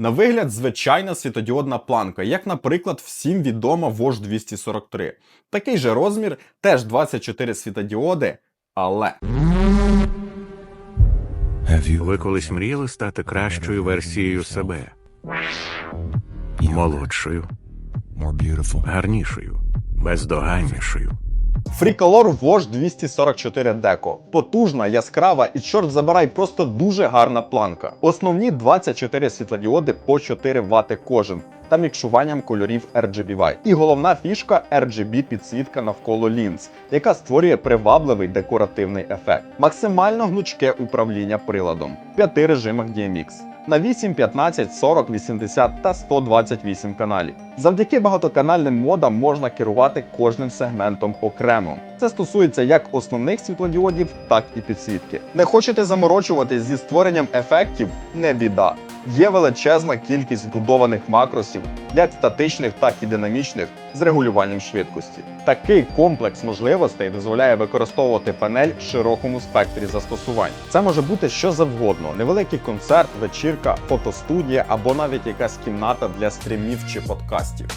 На вигляд, звичайна світодіодна планка, як, наприклад, всім відома Wож 243. Такий же розмір, теж 24 світодіоди, але. Ви колись мріяли стати кращою версією себе, молодшою, гарнішою, бездоганнішою. Freecolor Wож 244 Deco. Потужна, яскрава і чорт забирай, просто дуже гарна планка. Основні 24 світлодіоди по 4 Вт кожен та мікшуванням кольорів RGBY. І головна фішка RGB підсвітка навколо лінз, яка створює привабливий декоративний ефект. Максимально гнучке управління приладом в п'яти режимах DMX. На 8, 15, 40, 80 та 128 каналів. Завдяки багатоканальним модам можна керувати кожним сегментом окремо. Це стосується як основних світлодіодів, так і підсвітки. Не хочете заморочуватись зі створенням ефектів? Не біда. Є величезна кількість вбудованих макросів, як статичних, так і динамічних, з регулюванням швидкості. Такий комплекс можливостей дозволяє використовувати панель в широкому спектрі застосувань. Це може бути що завгодно: невеликий концерт, вечірка, фотостудія або навіть якась кімната для стрімів чи подкастів.